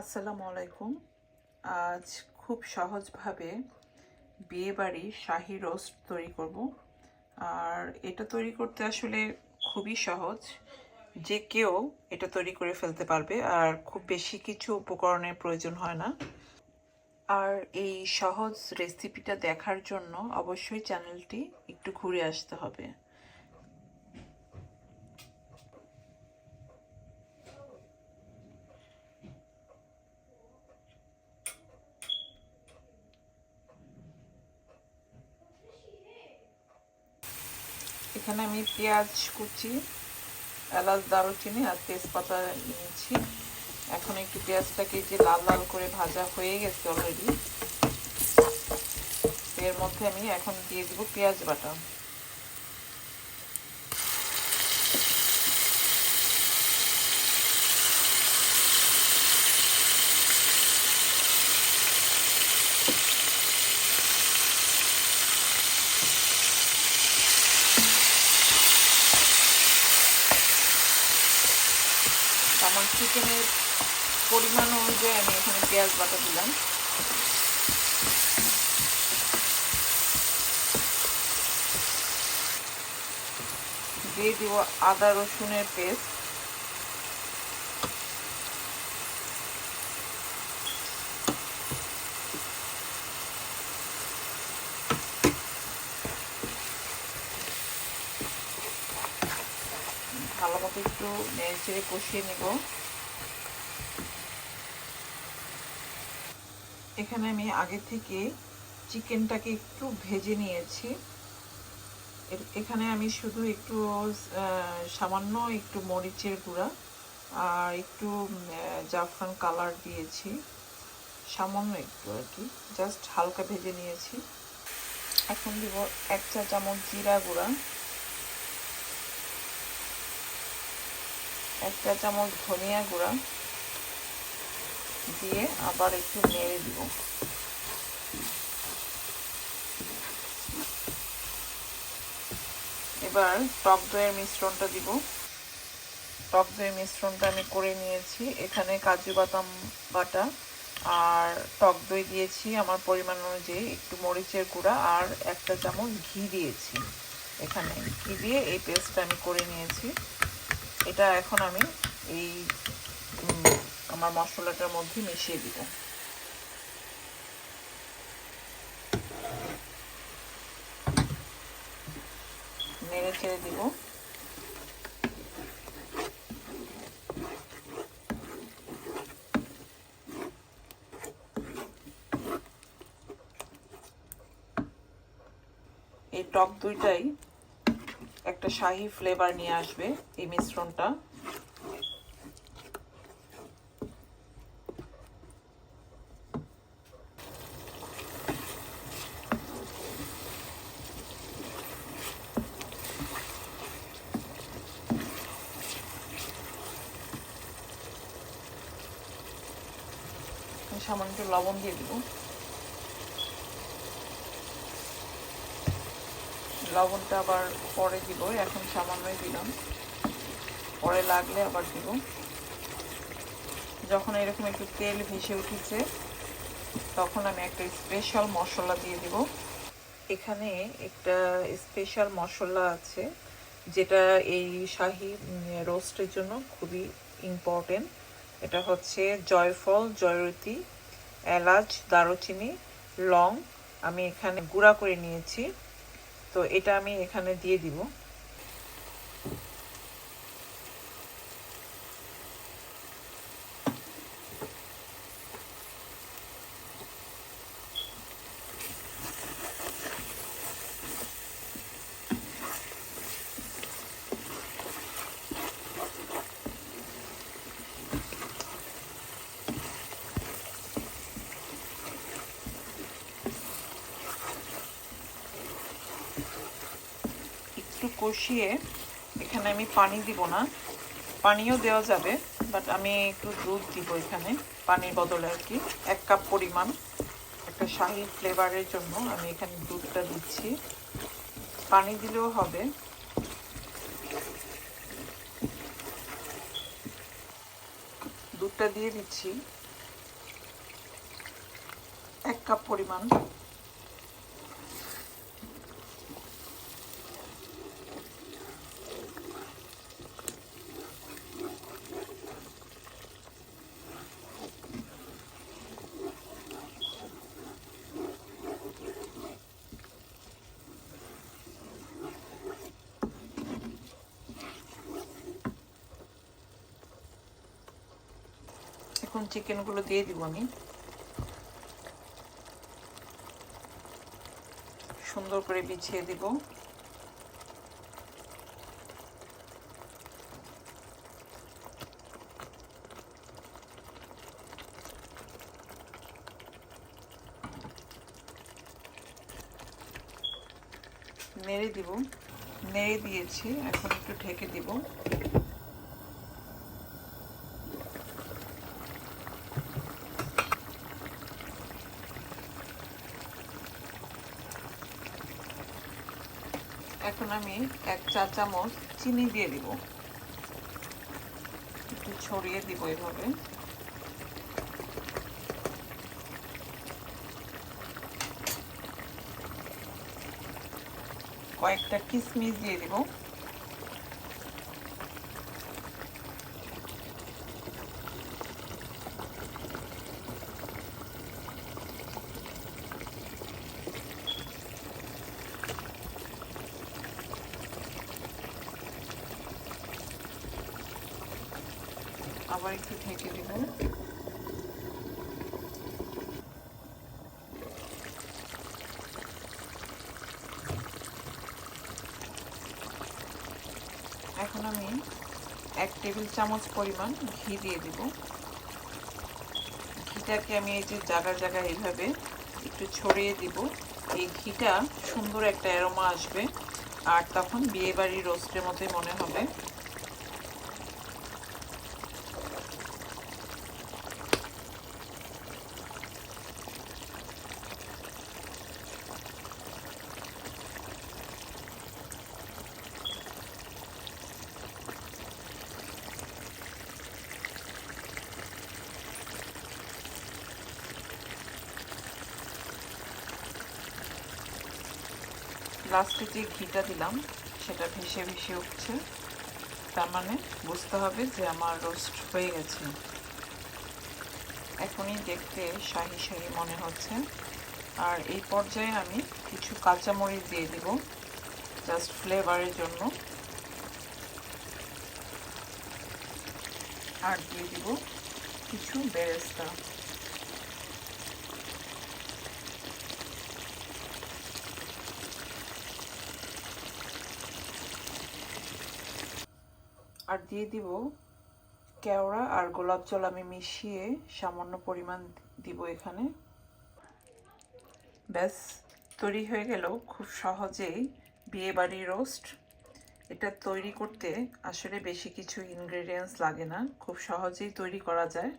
আসসালামু আলাইকুম। আজ খুব সহজভাবে বিয়েবাড়ি শাহি রোস্ট তৈরি করব। আর এটা তৈরি করতে আসলে খুবই সহজ। যে কেউ এটা তৈরি করে ফেলতে পারবে, আর খুব বেশি কিছু উপকরণের প্রয়োজন হয় না। আর এই সহজ রেসিপিটা দেখার জন্য অবশ্যই চ্যানেলটি একটু ঘুরে আসতে হবে। এখানে আমি পেঁয়াজ কুচি, এলাচ, দারুচিনি আর তেজপাতা নিয়েছি। এখন একটু পেঁয়াজটাকে যে লাল লাল করে ভাজা হয়ে গেছে অলরেডি এর মধ্যে আমি এখন দিয়ে দেবো পেঁয়াজ বাটা। আমার চিকেনের পরিমাণ অনুযায়ী আমি এখানে পেঁয়াজ বাটা দিলাম। দিয়ে দিব আদা রসুনের পেস্ট ভালো মতো একটু নেড়ে কষিয়ে নেব। এখানে আমি আগে থেকে চিকেনটাকে একটু ভেজে নিয়েছি। এখানে আমি শুধু একটু সামান্য একটু মরিচের গুঁড়া আর একটু জাফরান কালার দিয়েছি। সামান্য একটু আর কি, জাস্ট হালকা ভেজে নিয়েছি। এখন দিব এক চা চামচ জিরা গুঁড়া। এক চা চামচ ধনিয়া গুঁড়া দিয়ে আবার একটু নেড়ে দিব। এবার টক দইয়ের মিশ্রণটা দিব। টক দইয়ের মিশ্রণটা আমি করে নিয়েছি। এখানে কাজু বাদাম বাটা আর টক দই দিয়েছি আমার পরিমাণ অনুযায়ী। একটু মরিচের গুঁড়া আর একটা চামচ ঘি দিয়েছি। এখানে ঘি দিয়ে এই পেস্টটা আমি করে নিয়েছি। এটা এখন আমি এই আমার মশলাটার মধ্যে মিশিয়ে দিব। নেড়ে ছেড়ে দিব। এই টক দুইটাই একটা শাহি ফ্লেভার নিয়ে আসবে এই মিশ্রণটা। সামান্য লবণ দিয়ে দিব। লবণটা আবার পরে দিব, এখন সামান্যই দিলাম। পরে লাগলে আবার দিব। যখন এরকম একটু তেল ভেসে উঠেছে, তখন আমি একটা স্পেশাল মশলা দিয়ে দিব। এখানে একটা স্পেশাল মশলা আছে, যেটা এই শাহি রোস্টের জন্য খুবই ইম্পর্টেন্ট এটা হচ্ছে জয়ফল জয়রতি এলাচ, দারুচিনি, লং। আমি এখানে গুঁড়া করে নিয়েছি। তো এটা আমি এখানে দিয়ে দিব। একটু কষিয়ে এখানে আমি পানি দিব না। পানিও দেওয়া যাবে বাট আমি একটু দুধ দিব এখানে, পানির বদলে আর কি। এক কাপ পরিমাণ, একটা শাহি ফ্লেভারের জন্য আমি এখানে দুধটা দিচ্ছি। পানি দিলেও হবে। দুধটা দিয়ে দিচ্ছি। এক কাপ পরিমাণ। এখন চিকেনগুলো দিয়ে দিব আমি। সুন্দর করে বিছিয়ে দিব। নেড়ে দিব। নেড়ে দিয়েছি, এখন একটু ঢেকে দিব। এখন আমি এক চা চামচ চিনি দিয়ে দিব। একটু ছড়িয়ে দিব এভাবে। কয়েকটা কিশমিশ দিয়ে দিব। আবার একটু ঢেকে দিব এখন আমি এক টেবিল চামচ পরিমাণ ঘি দিয়ে দিব। ঘিটাকে আমি এই যে জায়গা জায়গায় এইভাবে একটু ছড়িয়ে দিব। এই ঘিটা সুন্দর একটা অ্যারোমা আসবে, আর তখন বিয়ে বাড়ির রোস্টের মতোই মনে হবে। লাস্টে যে ঘিটা দিলাম, সেটা ভেসে ভেসে উঠছে। তার মানে বুঝতে হবে যে আমার রোস্ট হয়ে গেছে। এখনই দেখতে শাহি শাহি মনে হচ্ছে। আর এই পর্যায়ে আমি কিছু কাঁচামরিচ দিয়ে দিব জাস্ট ফ্লেভারের জন্য। আর দিয়ে দিব কিছু বেরেস্তা। আর দিয়ে দিব কেওড়া আর গোলাপ জল আমি মিশিয়ে সামান্য পরিমাণ দিব এখানে। ব্যাস, তৈরি হয়ে গেল খুব সহজেই বিয়ে বাড়ি রোস্ট। এটা তৈরি করতে আসলে বেশি কিছু ইনগ্রেডিয়েন্টস লাগে না, খুব সহজেই তৈরি করা যায়।